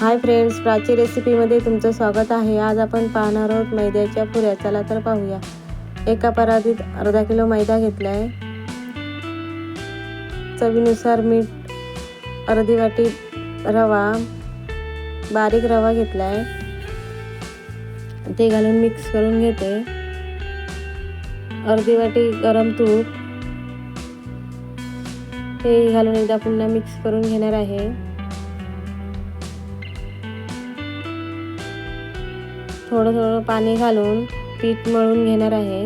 Hi friends Prachi रेसिपीमध्ये तुमचं स्वागत आहे. आज आपण पाहणार आहोत मैद्याच्या पुऱ्या. चला तर पाहूया. एका परातीत अर्धा किलो मैदा घेतला आहे चवीनुसार मीठ अर्धी वाटी रवा बारीक रवा घेतला आहे ते घालून मिक्स करून घेते. अर्धी वाटी गरम तूप. ते घालून एकदा पुन्हा मिक्स करून घेणार आहे. थोडं थोडं पाणी घालून पीठ मळून घेणार आहे.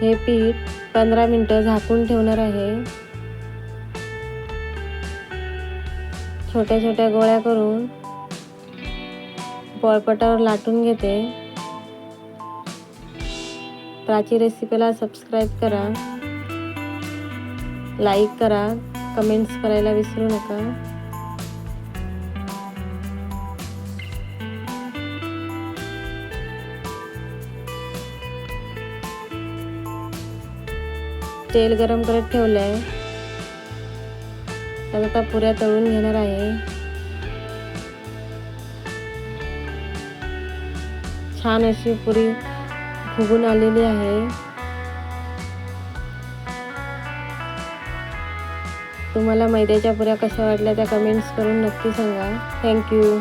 हे पीठ पंधरा मिनटं झाकून ठेवणार आहे. छोट्या छोट्या गोळ्या करून पोळपटावर लाटून घेते. प्राची रेसिपीला सबस्क्राईब करा. लाईक करा. कमेंट्स करायला विसरू नका. तेल गरम करत ठेवलं आहे त्यात आता पुऱ्या तळून घेणार आहे. छान अशी पुरी फुगून आलेली आहे. तुम्हाला मैद्याच्या पुऱ्या कशा वाटल्या त्या कमेंट्स करून नक्की सांगा. थँक्यू